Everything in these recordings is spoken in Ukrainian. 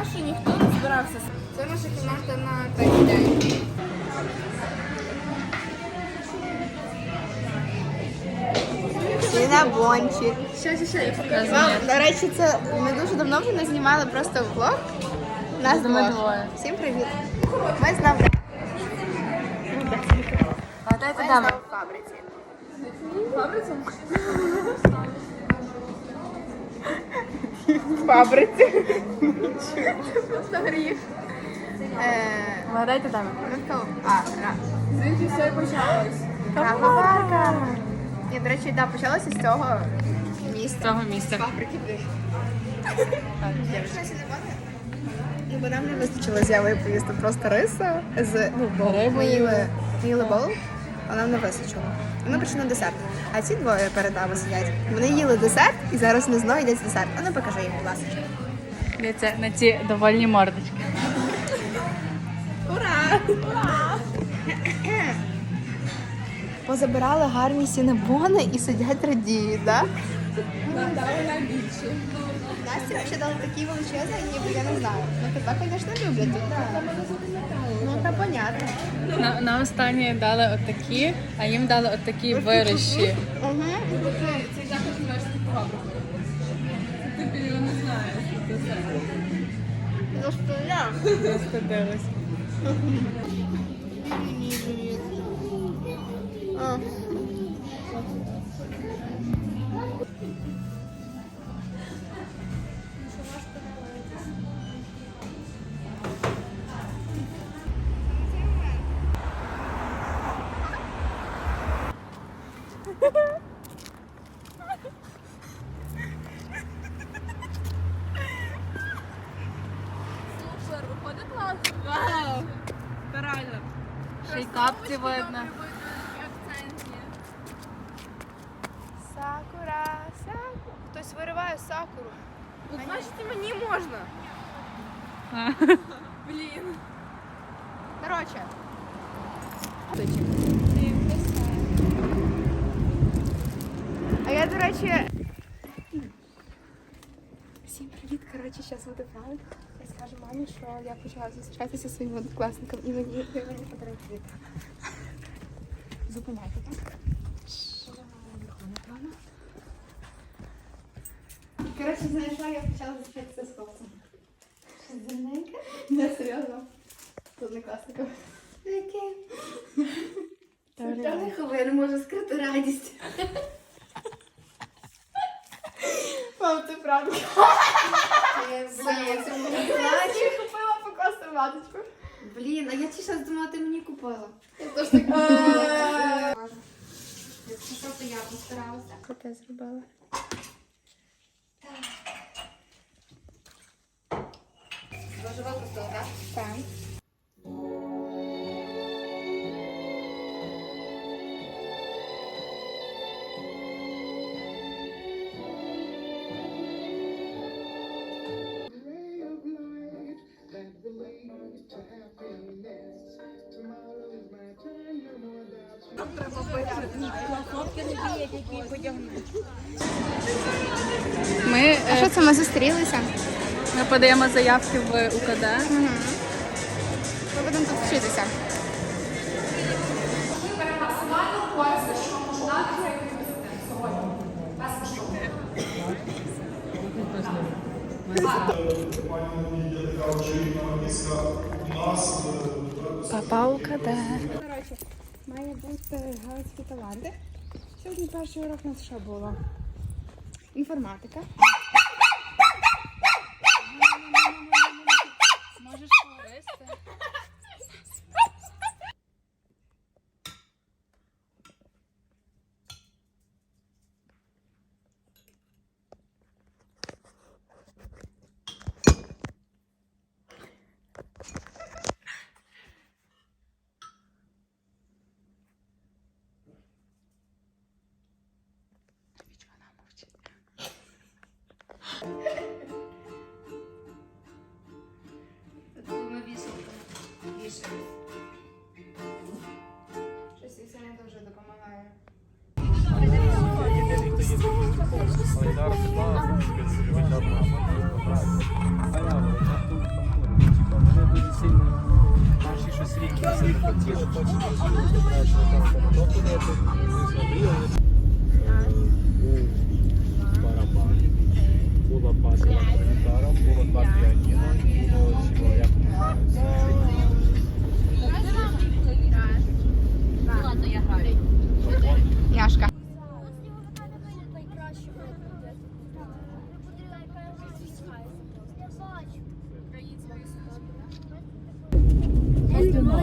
І в нашу ніхто не збирався. Це наша кімната на третій день. Сінабончик. Ще, ще, ще, я покажу. Вам, до речі, це ми дуже давно вже не знімали просто влог. Нас З нами двох. двоє. Всім привіт. Ми знову А дайте ми дам. знову в фабриці. Фабриця? Фабриці. Просто гріх. Е, Вгадайте дам. ну. А, ра. Звідки все і почалось? Кавоварка. Ні, до речі, да, почалося з цього З цього місця. Фабрики блін. Ну, бо нам не вистачило з поїсти просто риса з ну, бо ми їли, бол, а нам не вистачило. І ми прийшли на десерт. А ці двоє перед нами сидять. Вони їли десерт і зараз не знову йдуть десерт. А ну покажи їм, будь ласка. Дивіться на ці довольні мордочки. Ура! Ура! Позабирали гарні сінебони і сидять радіють, так? Насті ще дали такі величезні, ніби я не знаю. Ну тебе, звісно, люблять. Ну, та понятно. На, нам останні дали отакі, а їм дали отакі вирощі. Угу. Цей захід університет фабрику. Ти його не знаєш. Ну що Капці видно. Сакура, сакура. Хтось вириває сакуру. Ну, значить, і мені можна. Блін. Коротше. А я, до речі. Всім привіт. Коротше, зараз буде пранк. Я скажу мамі, що я почала зустрічатися зі своїм однокласником і мені і мені подарує квіт. Зупиняйте так. Коротше, знайшла, я почала зустрічатися з хлопцем. Щось дивненьке? Не, серйозно. З однокласником. Яке? Я не ховаю, я не можу скрити радість. Мам, це правда. Блін, це мені Я купила покласти ваточку. Блін, а я щас думала, ти мені купила. Я теж так. Якщо що, то я постаралася. Що ти зробила? Зложила пустила, так? Так. Ми, А е, що це ми зустрілися? ми подаємо заявки в УКД. Ми будемо тут вчитися. Папа УКД. Бути галицькі таланти. Сьогодні перший урок у нас що було? Інформатика. щось. Щось і це не дуже допомагає. Наші щось рік, всіх хотіли, потім розуміють, що там хто туди,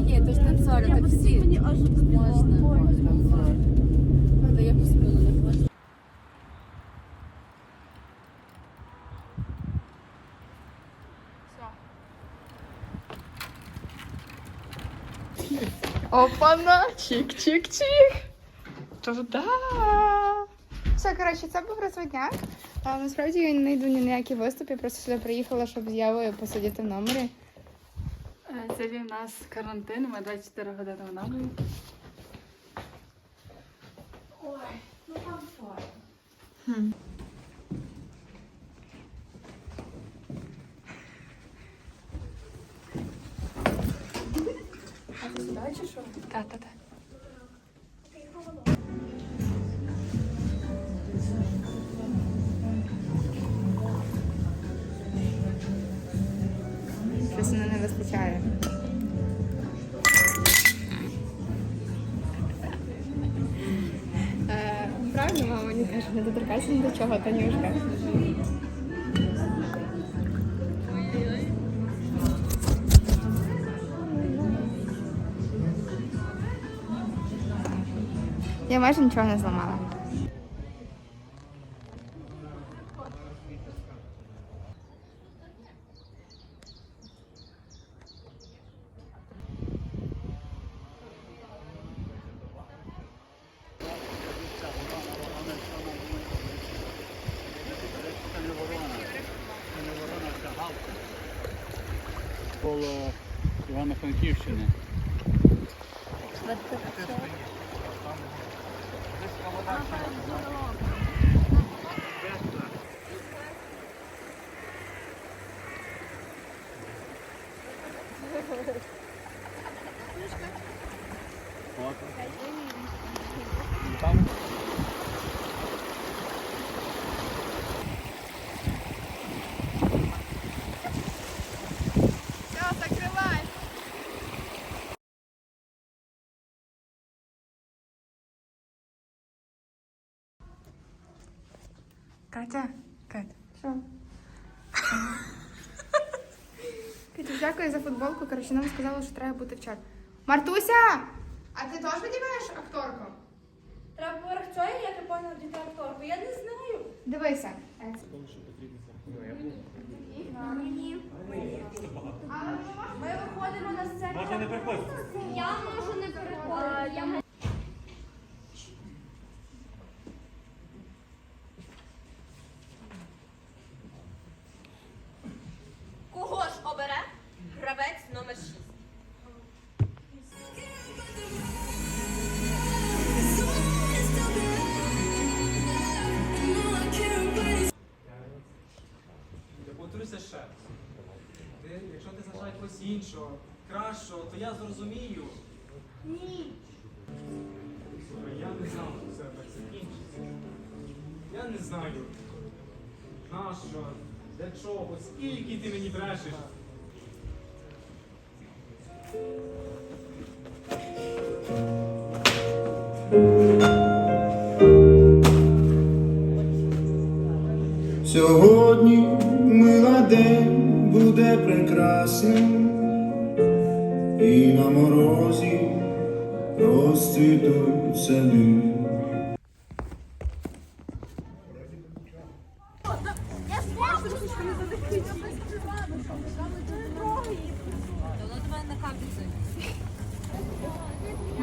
Ні, то ж танцори, так всі. Можна. Опана! Чик-чик-чик! Туда! Все, коротше, це був розводняк. Насправді я не йду ні на які виступи, просто сюди приїхала, щоб з Євою посидіти в номері. Е, в нас карантин, ми 24 години в номері. що? Так, так, Щось доторкайся ні до чого, Танюшка. Я майже нічого не зламала. Там Все, закривай. Катя, Катя. Що? Дякую за футболку. Коротше, нам сказали, що треба бути в чат. Мартуся! А ти теж одягаєш акторку? Треба поверх як я поняла, діти акторку. Я не знаю. Дивися. Ми виходимо на сцену. Можна не приходити. Я можу не Не знаю. Нащо? Для чого? Скільки ти мені брешеш? Сьогодні мила день буде прекрасним, і на морозі розцвітуть сади.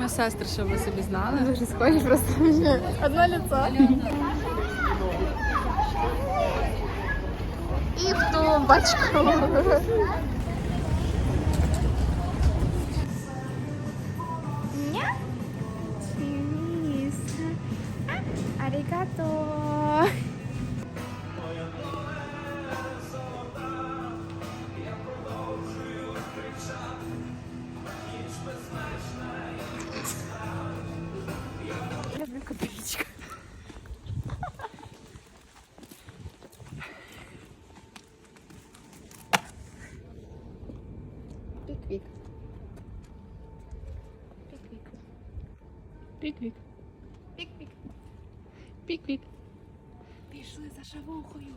Ми сестри, щоб ви собі знали. Дуже схожі просто одне лицо. І в ту Ня? Піквік. Піквік. Піквік. Піквік. Піквік. Пішли за шавухою.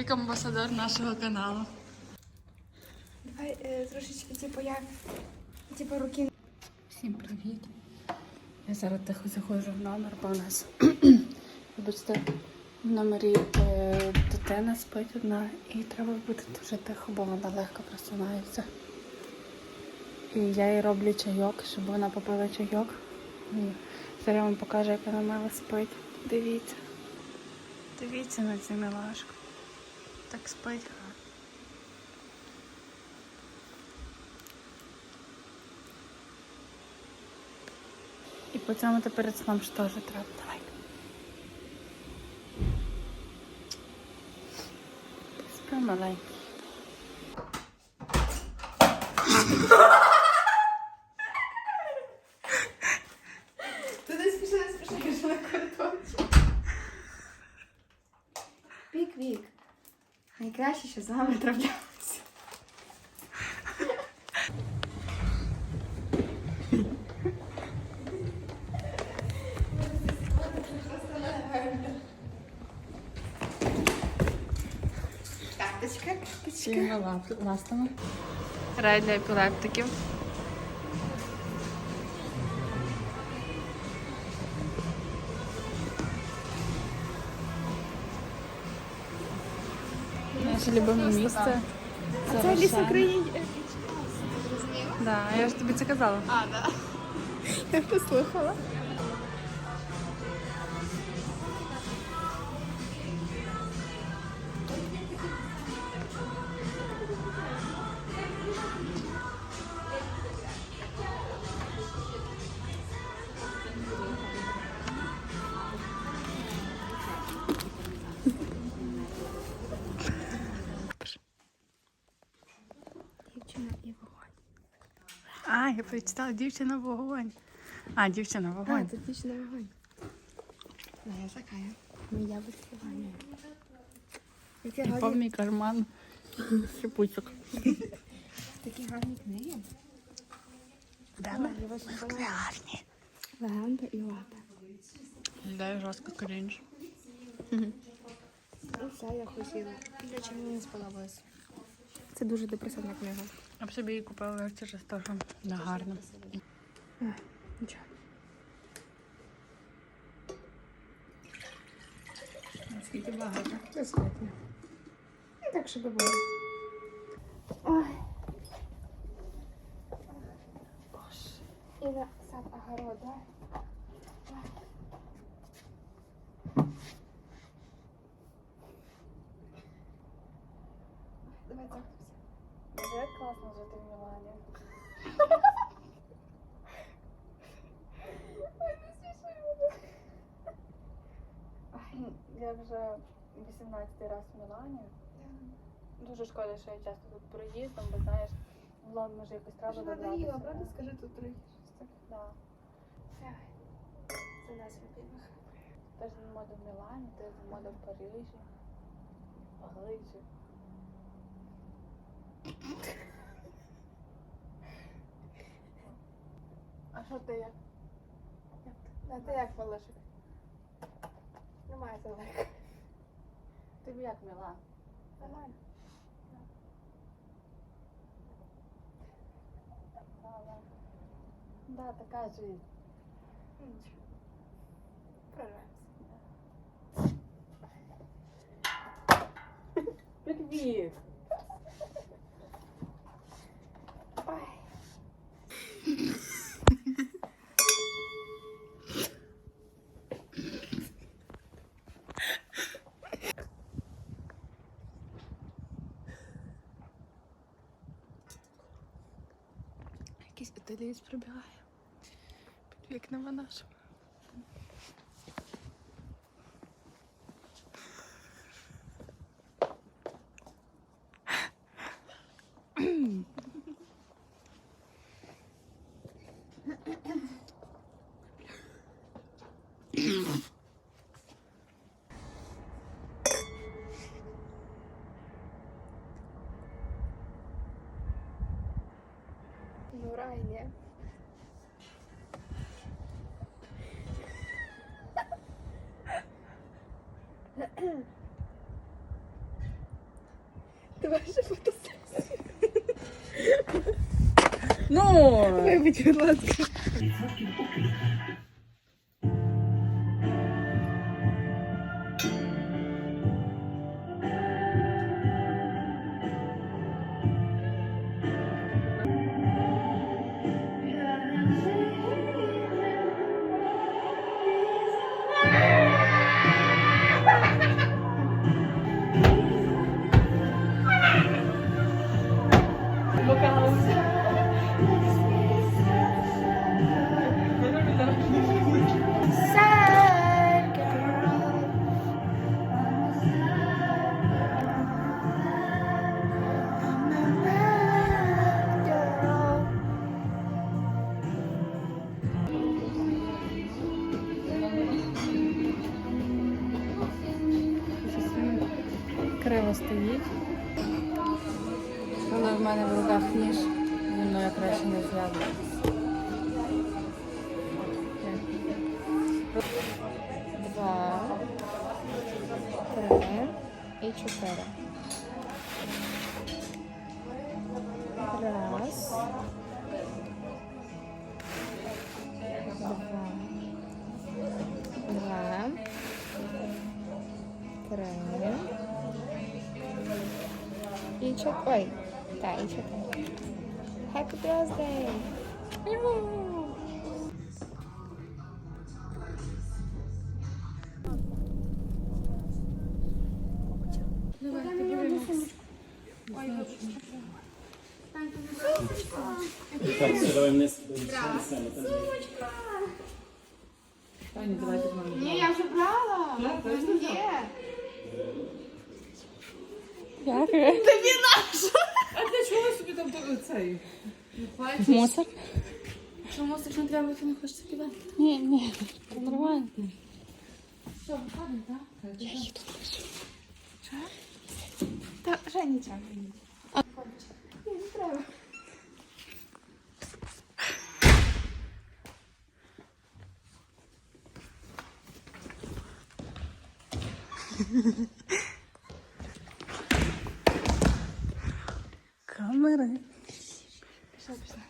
Пік-пік амбасадор нашого каналу. Давай е, трошечки, типу, як, типу, руки. Всім привіт. Я зараз тихо заходжу в номер, бо у нас вибачте, в номері е, дитина спить одна і треба бути дуже тихо, бо вона легко просинається. І я їй роблю чайок, щоб вона попила чайок. І зараз вам покажу, як вона мила спить. Дивіться. Дивіться на цю милашку. Так спить. І по цьому ти перед сном ж теж треба. Давай. Спи маленький. Ти не спіши, не спіши, кажу на коридорчик. Вік-вік. Найкраще, що з вами траплялося. Карточка, карточка. Ластами. Рай для епілептиків. Наше любиме місце. А це ліс України. Да, я ж тобі це казала. А, да. Я послухала. Я прочитала дівчина вогонь. А, дівчина А, вогонь. це дівчина вогонь. Ну, я така. Ну, я висіваю. І гарні, повний карман шипучок. такі гарні книги. Ми? Ми гарні. Легенда і лата. Дай жорстко крінж. Ну, все, я хотіла. Для чого мені не сподобалось? Це дуже депресивна книга. Я б собі її купила через те, що не гарно. Нічого. Багато. Достатньо. Ну, так, щоб було. Ой. Боже. І на сад огород, да? Ой. Давай так все. Як класно жити в Мілані. Я вже 18 раз в Мілані. Дуже шкода, що я часто тут проїздом, бо знаєш, влог може якось треба добратися. Скажи тут трохи. Да. Це нас любимих. Тиждень моди в Мілані, тиждень моди в Парижі, Парижі. А що ти як? А ти як, Волошик? немає далеко. Тобі як мила? Нормально. Да, така жизнь. Нічого. Прорвемося. Привіт! Італієць прибігає. Під вікнами нашими. Ну, рай, ні. Же. Ну! Вибач, будь ласка. Криво стоїть. Коли в мене в руках ніж, зі мною краще не зв'язуватися. Два, три і чотири. І чотири. Ой, так, і чотири. Happy birthday! Так, все, давай вниз. Таня, давайте з вами. Ні, я вже брала. Є. Дякую. Тобі наш. А для чого собі там цей? Мусор? Чому не треба, ти не хочеш кидати? Ні, ні, це нормально. Та Женя, нічого. Ні, не треба. Камери. Пішла, пішла.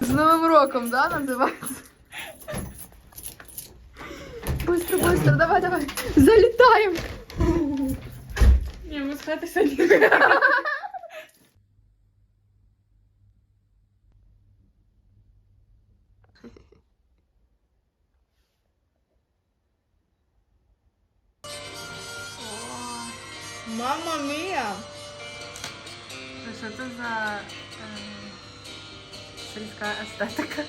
З Новим да, називається? Быстро, быстро, давай, давай. Залітаємо. Ні, ми з хати сьогодні. Мама мія. Що це за е, сільська естетика?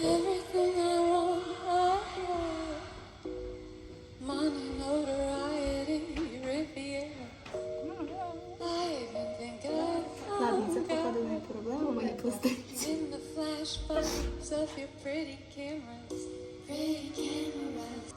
Everything I want, I have. Money, notoriety, Riviera. I even think I Ладно, це found походу не проблема, мої пластинці. flashbulbs of your pretty cameras, pretty cameras.